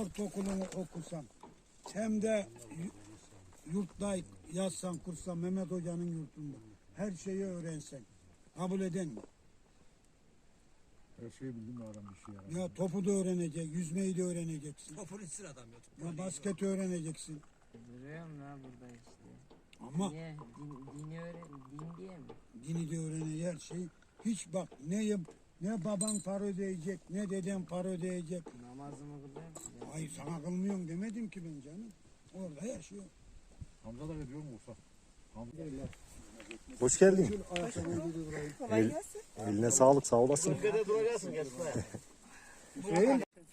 ortaokulunu okusan hem de yu- yurtta yazsan kursan Mehmet Hoca'nın yurtunda her şeyi öğrensen kabul eden mi? Her şeyi bildim şey yaramıyor. Ya topu da öğrenecek, yüzmeyi de öğreneceksin. Popülistsin adam ya. Ya basket öğreneceksin. Duruyorum la burada işte. Ama Niye? Din, dini öğren, din diye mi? dini de öğrenecek her şey. Hiç bak ne ne baban para ödeyecek, ne deden para ödeyecek. Namazımı kılıyorum. Ya. Ay sana kılmıyorum demedim ki ben canım. Orada yaşıyor. Hamza da ediyor mu Musa? Hamza Hoş geldin. El, eline sağlık sağ olasın.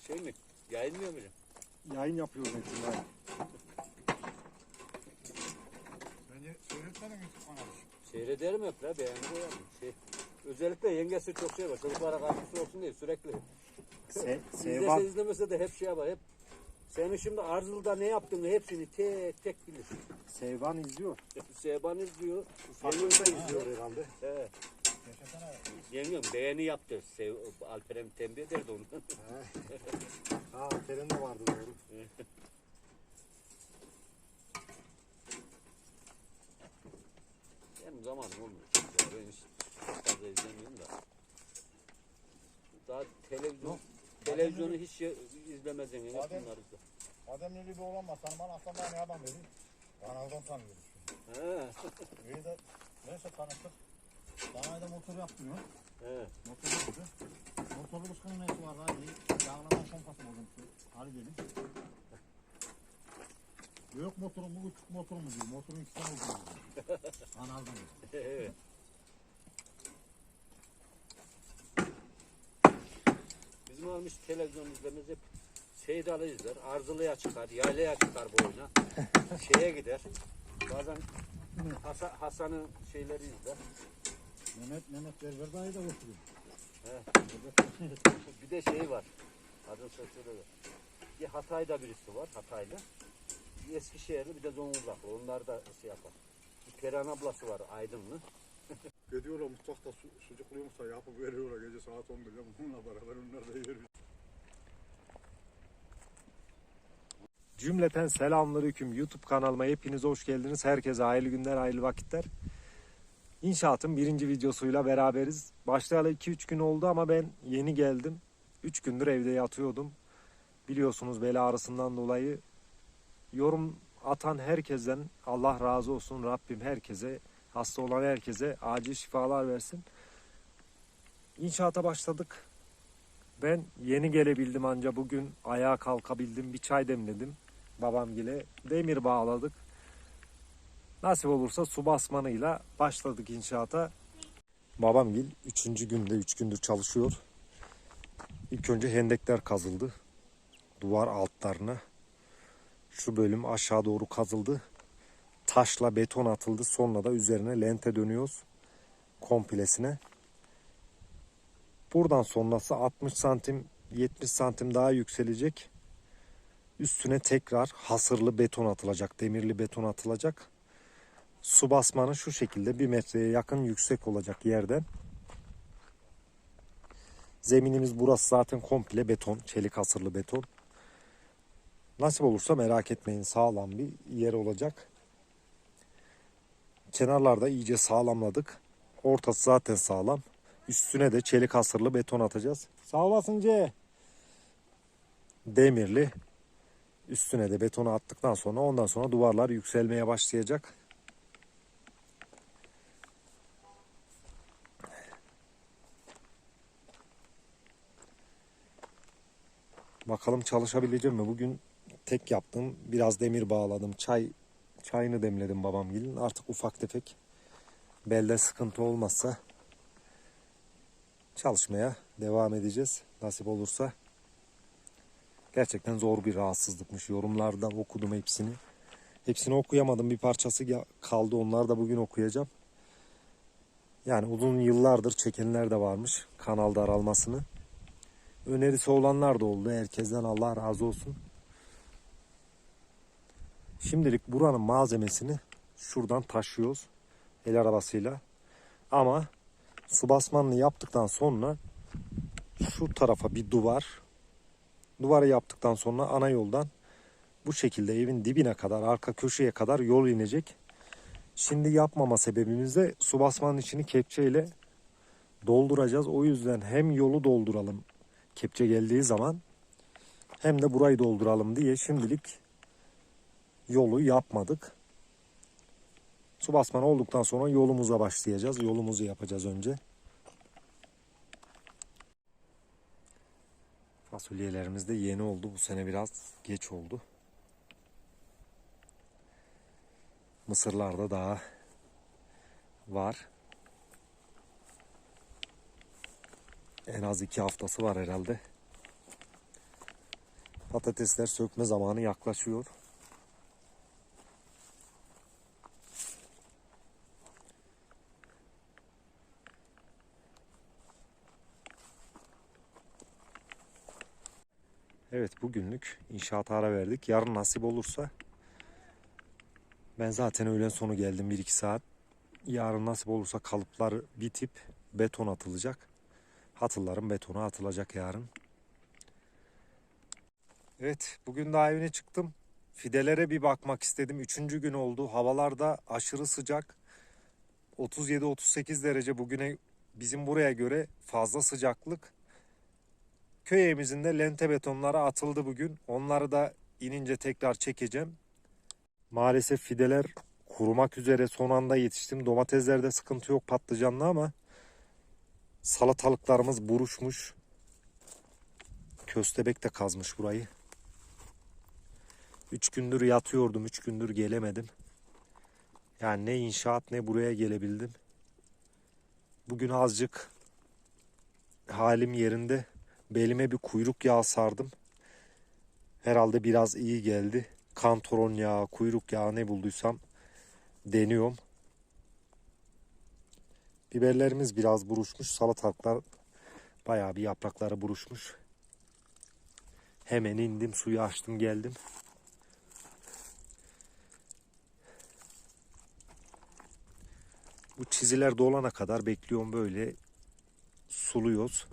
Şey mi? Yayılmıyor mu? Yayın yapıyoruz Metin abi. Beni seyretmedin mi bana? Seyrederim hep la beğenmiyor yani. Şey, özellikle yengesi çok şey var. Çocuklara katkısı olsun diye sürekli. Se, İzlese Sevan, izlemese de hep şey var. Hep senin şimdi Arzılı'da ne yaptığını hepsini tek tek bilir. Sevan izliyor. Seban izliyor. Yengem de izliyor herhalde. He. Yengem beğeni yaptı. Sev, Alperen tembih ederdi onu. Ha Kerem de vardı doğru. Benim zamanım olmuyor. Ben hiç fazla izlemiyorum da. Daha televizyon, televizyonu hiç şey, izlemezsin. Hep Madem-. Madem öyle bir olamaz sana bana aslında ne adam dedi. Kanaldan tanıyoruz. He. İyi de neyse tanıştık. Bana da motor yaptırıyor. He. Motor yaptı. Motorlu bıskının nesi var lan? İyi. Yağlama pompası buldum şu. Hadi dedim. Yok motorum bu küçük motor mu diyor. Motorun iki tane oldu. diyor. Kanaldan. Evet. Bizim olmuş televizyon izlemez hep Seydalı izler, Arzılı'ya çıkar, Yayla'ya çıkar bu oyuna. Şeye gider. Bazen Hasan, Hasan'ın şeyleri izler. Mehmet Mehmet Berber dayı da oturuyor. Bir de şey var. Adın sözleri Bir Hatay'da birisi var, Hataylı. Bir Eskişehirli bir de Zonguldaklı. Onlar da şey yapar. Bir Perihan ablası var, Aydınlı. Gidiyorlar mutfakta su, sucukluyorsa yapıp veriyorlar gece saat 11'de bununla beraber onlar da yiyor. Cümleten selamünaleyküm YouTube kanalıma hepiniz hoş geldiniz. Herkese hayırlı günler, hayırlı vakitler. İnşaatın birinci videosuyla beraberiz. Başlayalı 2-3 gün oldu ama ben yeni geldim. 3 gündür evde yatıyordum. Biliyorsunuz bel ağrısından dolayı yorum atan herkesten Allah razı olsun Rabbim herkese hasta olan herkese acil şifalar versin. İnşaata başladık. Ben yeni gelebildim anca bugün ayağa kalkabildim. Bir çay demledim babamgile. Demir bağladık. Nasip olursa su basmanıyla başladık inşaata. Babamgil 3. günde 3 gündür çalışıyor. İlk önce hendekler kazıldı. Duvar altlarına. Şu bölüm aşağı doğru kazıldı. Taşla beton atıldı. Sonra da üzerine lente dönüyoruz. Komplesine. Buradan sonrası 60 santim 70 santim daha yükselecek. Üstüne tekrar hasırlı beton atılacak. Demirli beton atılacak. Su basmanı şu şekilde bir metreye yakın yüksek olacak yerden. Zeminimiz burası zaten komple beton. Çelik hasırlı beton. Nasip olursa merak etmeyin sağlam bir yer olacak. Kenarlarda iyice sağlamladık. Ortası zaten sağlam. Üstüne de çelik hasırlı beton atacağız. Sağ olasın C. Demirli. Üstüne de betonu attıktan sonra ondan sonra duvarlar yükselmeye başlayacak. Bakalım çalışabileceğim mi? Bugün tek yaptım. Biraz demir bağladım. Çay çayını demledim babam gelin. Artık ufak tefek belde sıkıntı olmazsa çalışmaya devam edeceğiz. Nasip olursa. Gerçekten zor bir rahatsızlıkmış. Yorumlarda okudum hepsini. Hepsini okuyamadım. Bir parçası kaldı. Onları da bugün okuyacağım. Yani uzun yıllardır çekenler de varmış. Kanal daralmasını. Önerisi olanlar da oldu. Herkesten Allah razı olsun. Şimdilik buranın malzemesini şuradan taşıyoruz. El arabasıyla. Ama su basmanını yaptıktan sonra şu tarafa bir duvar duvarı yaptıktan sonra ana yoldan bu şekilde evin dibine kadar arka köşeye kadar yol inecek. Şimdi yapmama sebebimiz de su basmanın içini kepçeyle dolduracağız. O yüzden hem yolu dolduralım kepçe geldiği zaman hem de burayı dolduralım diye şimdilik yolu yapmadık. Su basman olduktan sonra yolumuza başlayacağız. Yolumuzu yapacağız önce. Fasulyelerimiz de yeni oldu. Bu sene biraz geç oldu. Mısırlar da daha var. En az iki haftası var herhalde. Patatesler sökme zamanı yaklaşıyor. Evet bugünlük inşaata ara verdik. Yarın nasip olursa ben zaten öğlen sonu geldim 1-2 saat. Yarın nasip olursa kalıplar bitip beton atılacak. Hatırlarım betona atılacak yarın. Evet bugün daha evine çıktım. Fidelere bir bakmak istedim. Üçüncü gün oldu. Havalar da aşırı sıcak. 37-38 derece bugüne bizim buraya göre fazla sıcaklık. Köy evimizin de lente betonları atıldı bugün. Onları da inince tekrar çekeceğim. Maalesef fideler kurumak üzere son anda yetiştim. Domateslerde sıkıntı yok patlıcanlı ama salatalıklarımız buruşmuş. Köstebek de kazmış burayı. Üç gündür yatıyordum. Üç gündür gelemedim. Yani ne inşaat ne buraya gelebildim. Bugün azıcık halim yerinde. Belime bir kuyruk yağı sardım. Herhalde biraz iyi geldi. Kantoron yağı, kuyruk yağı ne bulduysam deniyorum. Biberlerimiz biraz buruşmuş. Salatalıklar bayağı bir yaprakları buruşmuş. Hemen indim suyu açtım geldim. Bu çiziler dolana kadar bekliyorum böyle suluyoruz.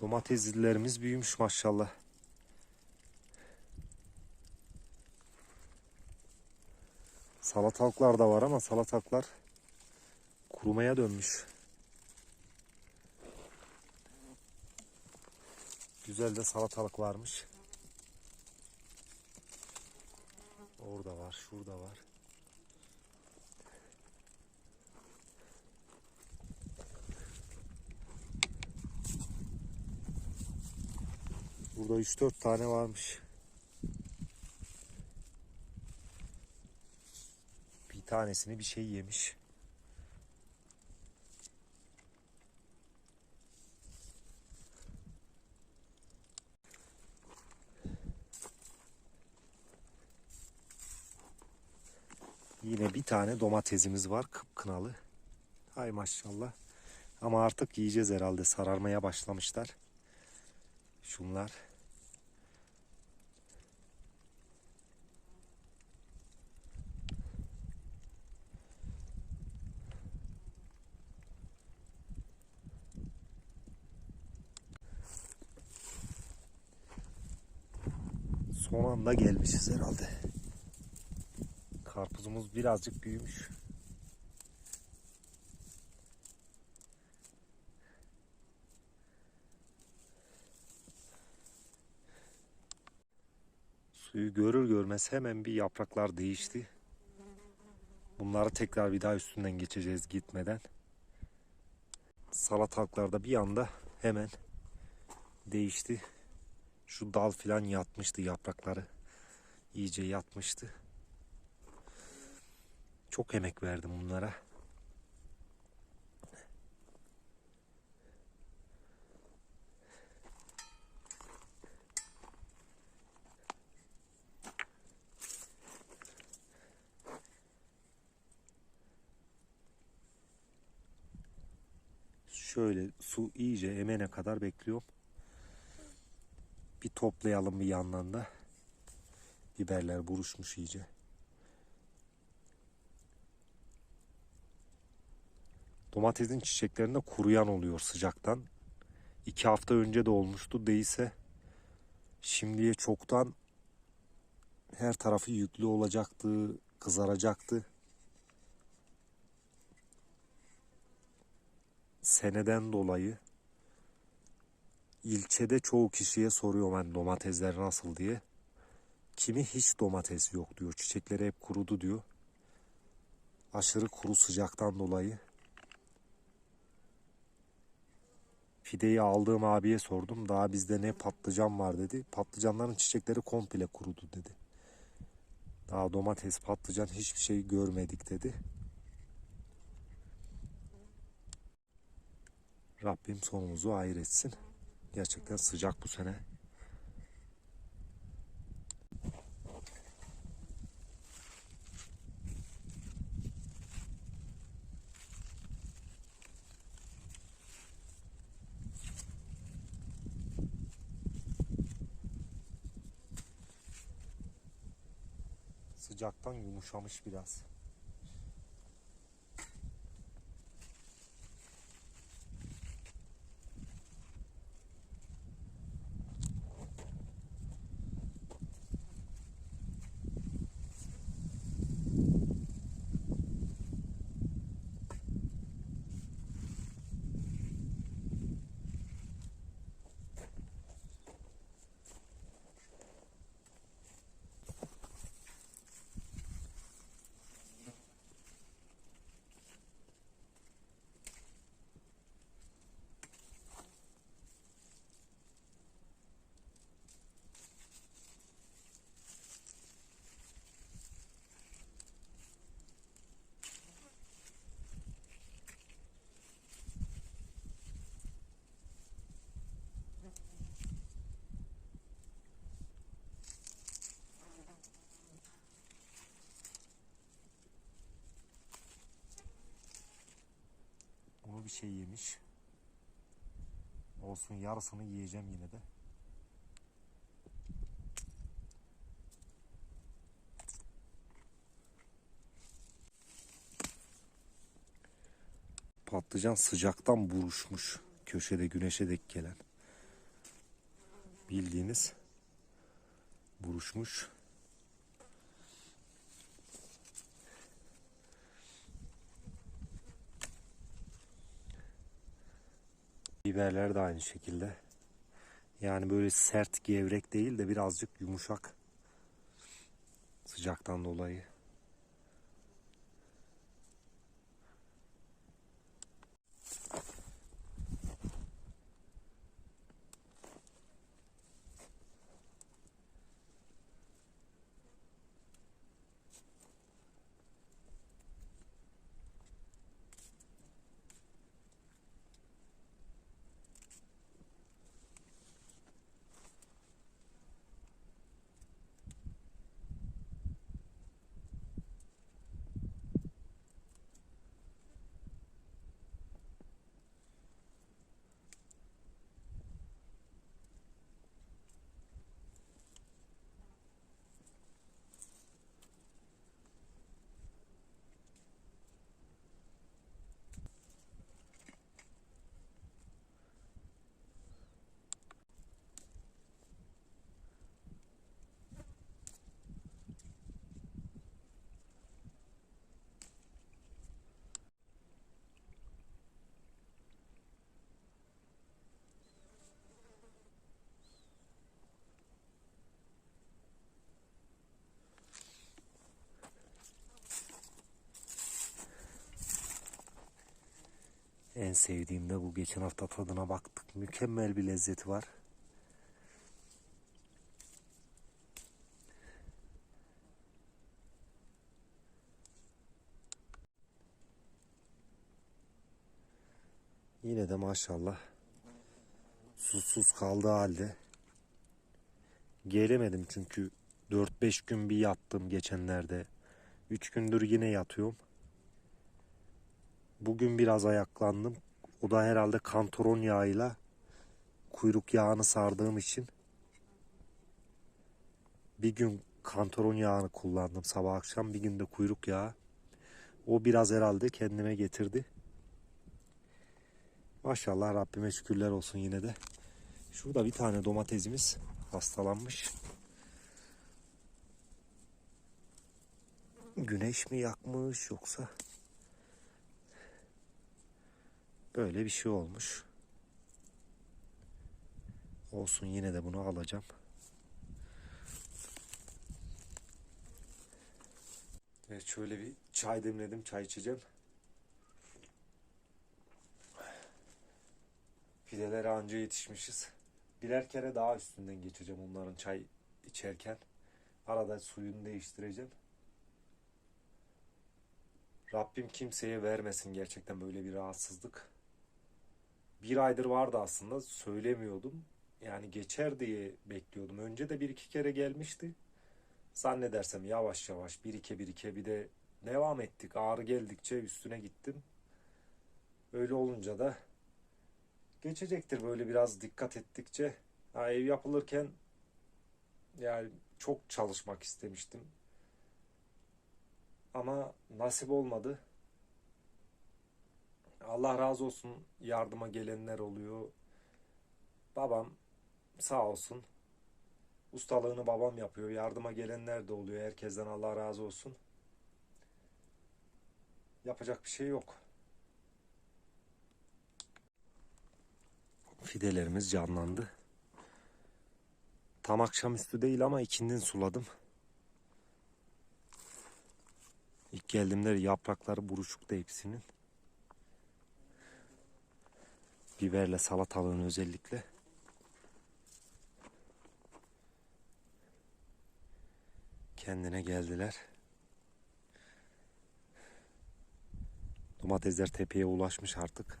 Domateslerimiz büyümüş maşallah. Salatalıklar da var ama salatalıklar kurumaya dönmüş. Güzel de salatalık varmış. Orada var, şurada var. Burada 3-4 tane varmış. Bir tanesini bir şey yemiş. Yine bir tane domatesimiz var kıpkınalı. Hay maşallah. Ama artık yiyeceğiz herhalde sararmaya başlamışlar. Şunlar. Son anda gelmişiz herhalde. Karpuzumuz birazcık büyümüş. Suyu görür görmez hemen bir yapraklar değişti. Bunları tekrar bir daha üstünden geçeceğiz gitmeden. Salatalıklarda bir anda hemen değişti. Şu dal filan yatmıştı yaprakları. İyice yatmıştı. Çok emek verdim bunlara. Şöyle su iyice emene kadar bekliyorum. Bir toplayalım bir yandan da. Biberler buruşmuş iyice. Domatesin çiçeklerinde kuruyan oluyor sıcaktan. İki hafta önce de olmuştu. Değilse şimdiye çoktan her tarafı yüklü olacaktı, kızaracaktı. Seneden dolayı ilçede çoğu kişiye soruyorum ben domatesler nasıl diye. Kimi hiç domates yok diyor. Çiçekleri hep kurudu diyor. Aşırı kuru sıcaktan dolayı. Fideyi aldığım abiye sordum. Daha bizde ne patlıcan var dedi. Patlıcanların çiçekleri komple kurudu dedi. Daha domates, patlıcan hiçbir şey görmedik dedi. Rabbim sonumuzu hayır etsin. Gerçekten sıcak bu sene. Sıcaktan yumuşamış biraz. Bir şey yemiş. Olsun yarısını yiyeceğim yine de. Patlıcan sıcaktan buruşmuş. Köşede güneşe denk gelen. Bildiğiniz buruşmuş. Biberler de aynı şekilde. Yani böyle sert gevrek değil de birazcık yumuşak. Sıcaktan dolayı. En sevdiğim de bu. Geçen hafta tadına baktık. Mükemmel bir lezzeti var. Yine de maşallah susuz kaldığı halde gelemedim çünkü 4-5 gün bir yattım geçenlerde. 3 gündür yine yatıyorum. Bugün biraz ayaklandım. O da herhalde kantaron yağıyla kuyruk yağını sardığım için bir gün kantaron yağını kullandım sabah akşam bir gün de kuyruk yağı. O biraz herhalde kendime getirdi. Maşallah Rabbime şükürler olsun yine de. Şurada bir tane domatesimiz hastalanmış. Güneş mi yakmış yoksa böyle bir şey olmuş. Olsun yine de bunu alacağım. Evet şöyle bir çay demledim. Çay içeceğim. Fidelere anca yetişmişiz. Birer kere daha üstünden geçeceğim onların çay içerken. Arada suyunu değiştireceğim. Rabbim kimseye vermesin gerçekten böyle bir rahatsızlık. Bir aydır vardı aslında söylemiyordum. Yani geçer diye bekliyordum. Önce de bir iki kere gelmişti. Zannedersem yavaş yavaş birike birike bir de devam ettik. Ağrı geldikçe üstüne gittim. Öyle olunca da geçecektir böyle biraz dikkat ettikçe. Ha, ev yapılırken yani çok çalışmak istemiştim. Ama nasip olmadı. Allah razı olsun yardıma gelenler oluyor. Babam sağ olsun. Ustalığını babam yapıyor. Yardıma gelenler de oluyor. Herkesten Allah razı olsun. Yapacak bir şey yok. Fidelerimiz canlandı. Tam akşamüstü değil ama ikindin suladım. İlk geldiğimde yaprakları buruşuktu hepsinin. Biberle salatalığın özellikle. Kendine geldiler. Domatesler tepeye ulaşmış artık.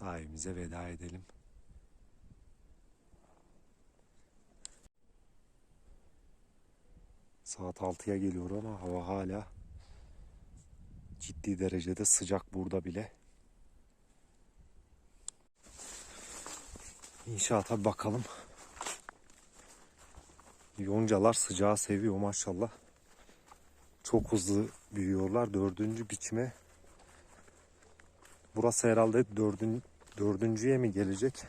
Daha evimize veda edelim. Saat 6'ya geliyor ama hava hala ciddi derecede sıcak burada bile. İnşaata bakalım. Yoncalar sıcağı seviyor maşallah. Çok hızlı büyüyorlar. Dördüncü biçime. Burası herhalde dördün, dördüncüye mi gelecek?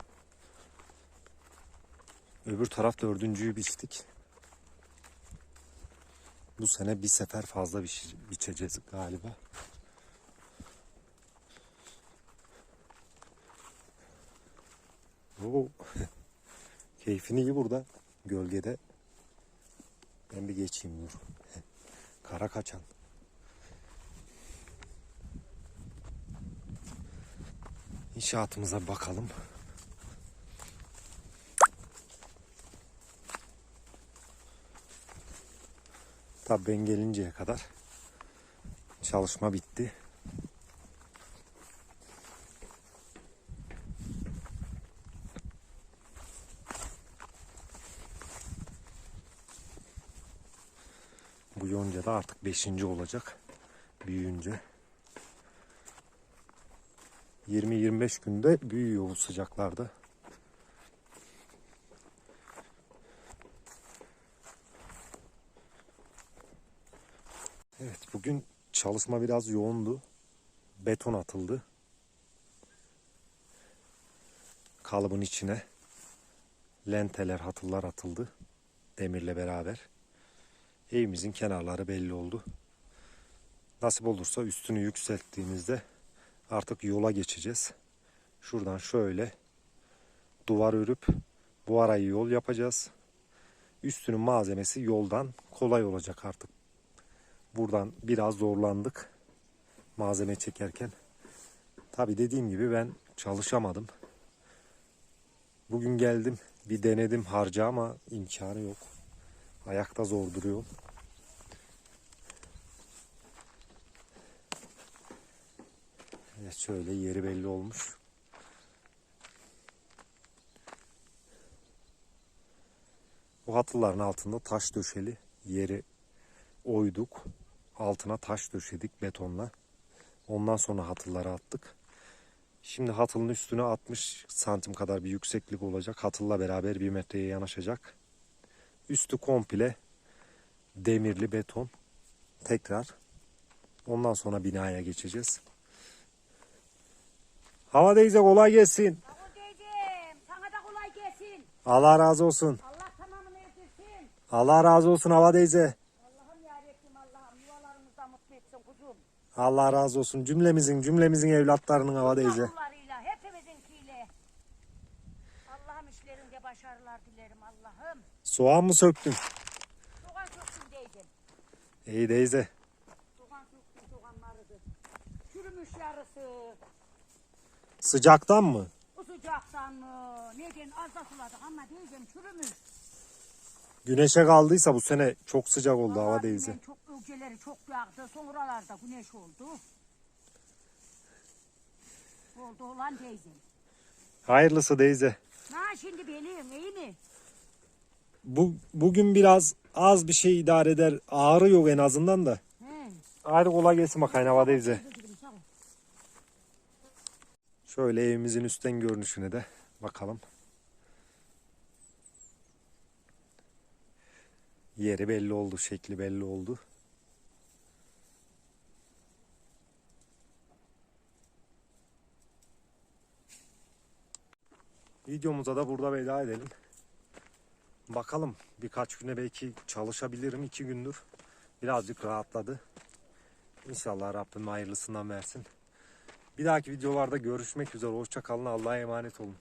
Öbür taraf dördüncüyü biçtik. Bu sene bir sefer fazla biç, biçeceğiz galiba. Oo. Keyfini iyi burada. Gölgede. Ben bir geçeyim dur. Kara kaçan. İnşaatımıza bakalım. Tabii ben gelinceye kadar çalışma bitti. Bu yonca da artık 5. olacak büyüyünce. 20-25 günde büyüyor bu sıcaklarda. Evet bugün çalışma biraz yoğundu. Beton atıldı. Kalıbın içine lenteler, hatıllar atıldı. Demirle beraber. Evimizin kenarları belli oldu. Nasip olursa üstünü yükselttiğimizde artık yola geçeceğiz. Şuradan şöyle duvar örüp bu arayı yol yapacağız. Üstünün malzemesi yoldan kolay olacak artık. Buradan biraz zorlandık malzeme çekerken. Tabi dediğim gibi ben çalışamadım. Bugün geldim bir denedim harca ama imkanı yok. Ayakta zor duruyor. Evet şöyle yeri belli olmuş. Bu hatırların altında taş döşeli yeri oyduk. Altına taş döşedik betonla. Ondan sonra hatırları attık. Şimdi hatılın üstüne 60 santim kadar bir yükseklik olacak. Hatılla beraber bir metreye yanaşacak. Üstü komple demirli beton. Tekrar. Ondan sonra binaya geçeceğiz. Hava teyze kolay gelsin. Diyeceğim. Sana da kolay gelsin. Allah razı olsun. Allah tamamını erdirsin. Allah razı olsun hava teyze. Allah'ım yarabbim Allah'ım yuvalarınızda mutlu etsin kuzum. Allah razı olsun cümlemizin cümlemizin evlatlarının hava teyze. Kullarıyla hepimizinkiyle. Allah'ım işlerinde başarılar dilerim Allah'ım. Soğan mı söktün? Soğan söktüm diyeceğim. İyi teyze. Soğan söktüm soğanları da. Çürümüş yarısı. Sıcaktan mı? Bu sıcaktan mı? Neden az da suladık ama diyeceğim çürümüş. Güneşe kaldıysa bu sene çok sıcak oldu hava Vallahi Çok öfkeleri çok yağdı. Sonralarda güneş oldu. Oldu olan teyzem. Hayırlısı teyze. Na şimdi benim iyi mi? Bu, bugün biraz az bir şey idare eder. Ağrı yok en azından da. He. Kolay gelsin bakayım hava teyze. Şöyle evimizin üstten görünüşüne de bakalım. Yeri belli oldu, şekli belli oldu. Videomuza da burada veda edelim. Bakalım birkaç güne belki çalışabilirim. iki gündür birazcık rahatladı. İnşallah Rabbim hayırlısından versin. Bir dahaki videolarda görüşmek üzere. Hoşça kalın. Allah'a emanet olun.